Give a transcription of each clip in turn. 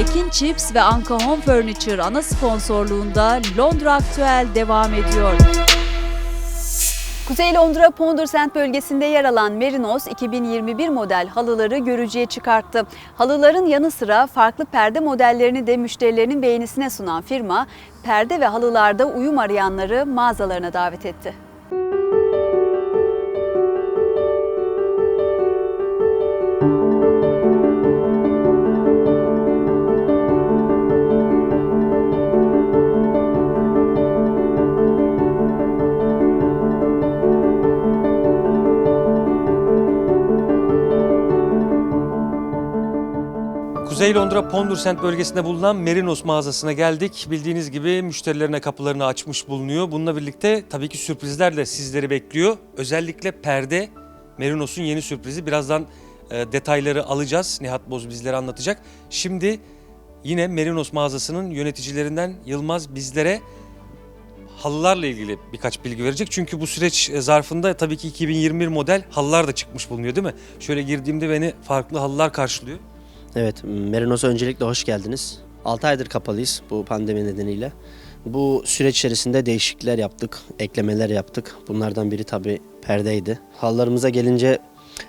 Ekin Chips ve Anka Home Furniture ana sponsorluğunda Londra Aktüel devam ediyor. Kuzey Londra Pondersend bölgesinde yer alan Merinos 2021 model halıları görücüye çıkarttı. Halıların yanı sıra farklı perde modellerini de müşterilerinin beğenisine sunan firma, perde ve halılarda uyum arayanları mağazalarına davet etti. Kuzey Londra Pondersend bölgesinde bulunan Merinos mağazasına geldik. Bildiğiniz gibi müşterilerine kapılarını açmış bulunuyor. Bununla birlikte tabii ki sürprizler de sizleri bekliyor. Özellikle perde Merinos'un yeni sürprizi. Birazdan e, detayları alacağız. Nihat Boz bizlere anlatacak. Şimdi yine Merinos mağazasının yöneticilerinden Yılmaz bizlere halılarla ilgili birkaç bilgi verecek. Çünkü bu süreç e, zarfında tabii ki 2021 model halılar da çıkmış bulunuyor değil mi? Şöyle girdiğimde beni farklı halılar karşılıyor. Evet, Merinos'a öncelikle hoş geldiniz. 6 aydır kapalıyız bu pandemi nedeniyle. Bu süreç içerisinde değişiklikler yaptık, eklemeler yaptık. Bunlardan biri tabii perdeydi. Hallarımıza gelince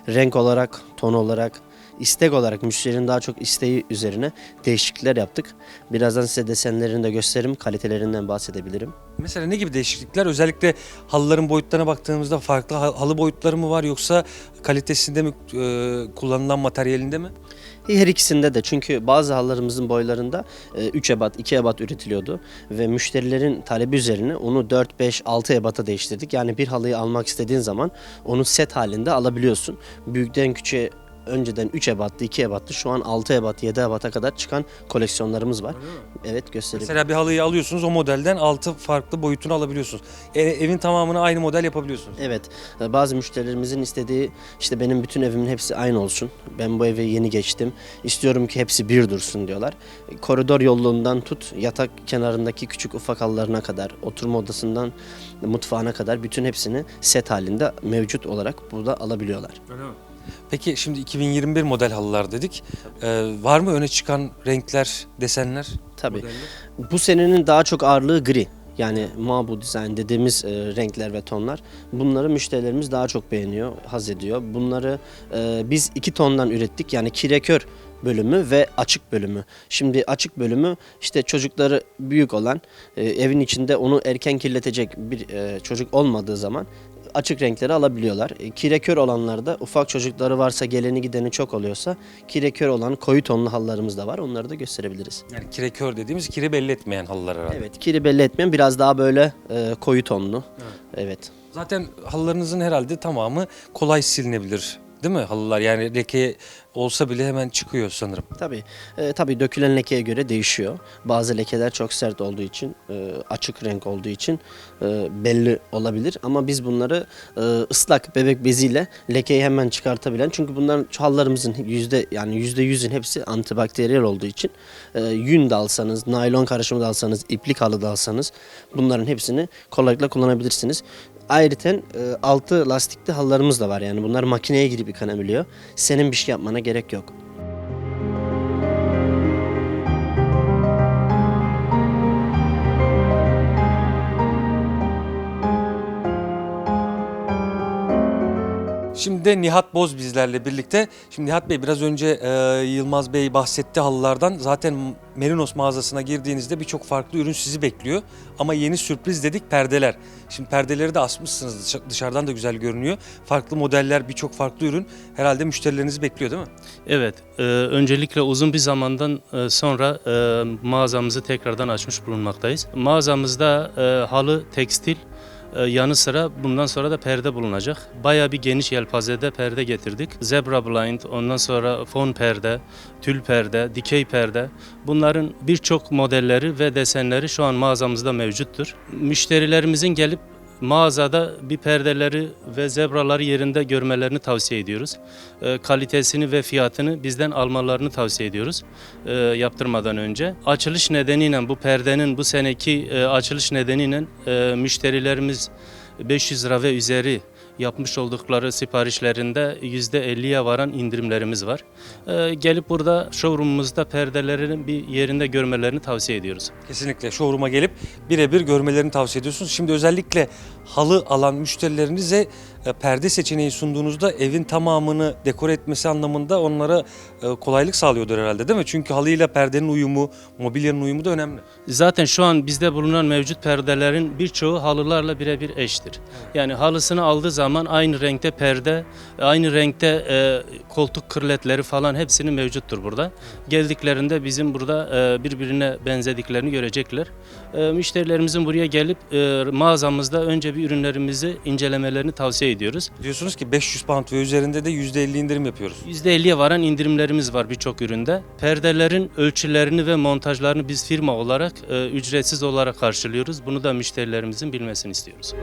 renk olarak, ton olarak, istek olarak müşterinin daha çok isteği üzerine değişiklikler yaptık. Birazdan size desenlerini de gösteririm, kalitelerinden bahsedebilirim. Mesela ne gibi değişiklikler? Özellikle halıların boyutlarına baktığımızda farklı ha- halı boyutları mı var yoksa kalitesinde mi kullanılan materyalinde mi? Her ikisinde de çünkü bazı hallarımızın boylarında 3 ebat, 2 ebat üretiliyordu ve müşterilerin talebi üzerine onu 4, 5, 6 ebata değiştirdik. Yani bir halıyı almak istediğin zaman onu set halinde alabiliyorsun. Büyükten küçüğe önceden 3 ebattı, 2 ebattı. Şu an 6 ebat, 7 ebata kadar çıkan koleksiyonlarımız var. Evet göstereyim. Mesela bir halıyı alıyorsunuz o modelden 6 farklı boyutunu alabiliyorsunuz. E, evin tamamını aynı model yapabiliyorsunuz. Evet. e, Bazı müşterilerimizin istediği işte benim bütün evimin hepsi aynı olsun. Ben bu eve yeni geçtim. İstiyorum ki hepsi bir dursun diyorlar. E, Koridor yolluğundan tut yatak kenarındaki küçük ufak halılarına kadar, oturma odasından mutfağına kadar bütün hepsini set halinde mevcut olarak burada alabiliyorlar. Peki şimdi 2021 model halılar dedik. E, var mı öne çıkan renkler, desenler? Tabii. modeller? Bu senenin daha çok ağırlığı gri. Yani mabu design dediğimiz e, renkler ve tonlar. Bunları müşterilerimiz daha çok beğeniyor, haz ediyor. Bunları e, biz iki tondan ürettik. Yani kirekör bölümü ve açık bölümü. Şimdi açık bölümü işte çocukları büyük olan, e, evin içinde onu erken kirletecek bir e, çocuk olmadığı zaman açık renkleri alabiliyorlar. E, Kirekör olanlarda ufak çocukları varsa geleni gideni çok oluyorsa kirekör olan koyu tonlu halılarımız da var. Onları da gösterebiliriz. Yani kirekör dediğimiz kiri belli etmeyen halılar herhalde. Evet, kiri belli etmeyen biraz daha böyle e, koyu tonlu. Evet. Zaten halılarınızın herhalde tamamı kolay silinebilir değil mi halılar? Yani leke olsa bile hemen çıkıyor sanırım. Tabii. E, tabii dökülen lekeye göre değişiyor. Bazı lekeler çok sert olduğu için, e, açık renk olduğu için e, belli olabilir. Ama biz bunları e, ıslak bebek beziyle lekeyi hemen çıkartabilen. Çünkü bunların halılarımızın yüzde yani yüzde yüzün hepsi antibakteriyel olduğu için e, yün de alsanız, naylon karışımı da alsanız, iplik halı da alsanız bunların hepsini kolaylıkla kullanabilirsiniz. Ayrıca e, altı lastikli halılarımız da var. Yani bunlar makineye girip yıkanabiliyor. Senin bir şey yapmana gerek yok. Şimdi de Nihat Boz bizlerle birlikte. Şimdi Nihat Bey biraz önce e, Yılmaz Bey bahsetti halılardan. Zaten Merinos mağazasına girdiğinizde birçok farklı ürün sizi bekliyor. Ama yeni sürpriz dedik perdeler. Şimdi perdeleri de asmışsınız dışa- dışarıdan da güzel görünüyor. Farklı modeller birçok farklı ürün herhalde müşterilerinizi bekliyor değil mi? Evet, e, öncelikle uzun bir zamandan e, sonra e, mağazamızı tekrardan açmış bulunmaktayız. Mağazamızda e, halı, tekstil, yanı sıra bundan sonra da perde bulunacak. Bayağı bir geniş yelpazede perde getirdik. Zebra blind, ondan sonra fon perde, tül perde, dikey perde. Bunların birçok modelleri ve desenleri şu an mağazamızda mevcuttur. Müşterilerimizin gelip mağazada bir perdeleri ve zebraları yerinde görmelerini tavsiye ediyoruz. E, kalitesini ve fiyatını bizden almalarını tavsiye ediyoruz e, yaptırmadan önce. Açılış nedeniyle bu perdenin bu seneki e, açılış nedeniyle e, müşterilerimiz 500 lira ve üzeri yapmış oldukları siparişlerinde %50'ye varan indirimlerimiz var. E, gelip burada showroomumuzda perdelerin bir yerinde görmelerini tavsiye ediyoruz. Kesinlikle showroom'a gelip birebir görmelerini tavsiye ediyorsunuz. Şimdi özellikle halı alan müşterilerinize perde seçeneği sunduğunuzda evin tamamını dekore etmesi anlamında onlara e, kolaylık sağlıyordur herhalde değil mi? Çünkü halıyla perdenin uyumu, mobilyanın uyumu da önemli. Zaten şu an bizde bulunan mevcut perdelerin birçoğu halılarla birebir eştir. Yani halısını aldığı zaman aynı renkte perde, aynı renkte e, koltuk kırletleri falan hepsinin mevcuttur burada. Geldiklerinde bizim burada e, birbirine benzediklerini görecekler. E, müşterilerimizin buraya gelip e, mağazamızda önce bir ürünlerimizi incelemelerini tavsiye ediyoruz. Diyorsunuz ki 500 pound ve üzerinde de %50 indirim yapıyoruz. %50'ye varan indirimlerimiz var birçok üründe. Perdelerin ölçülerini ve montajlarını biz firma olarak e, ücretsiz olarak karşılıyoruz. Bunu da müşterilerimizin bilmesini istiyoruz.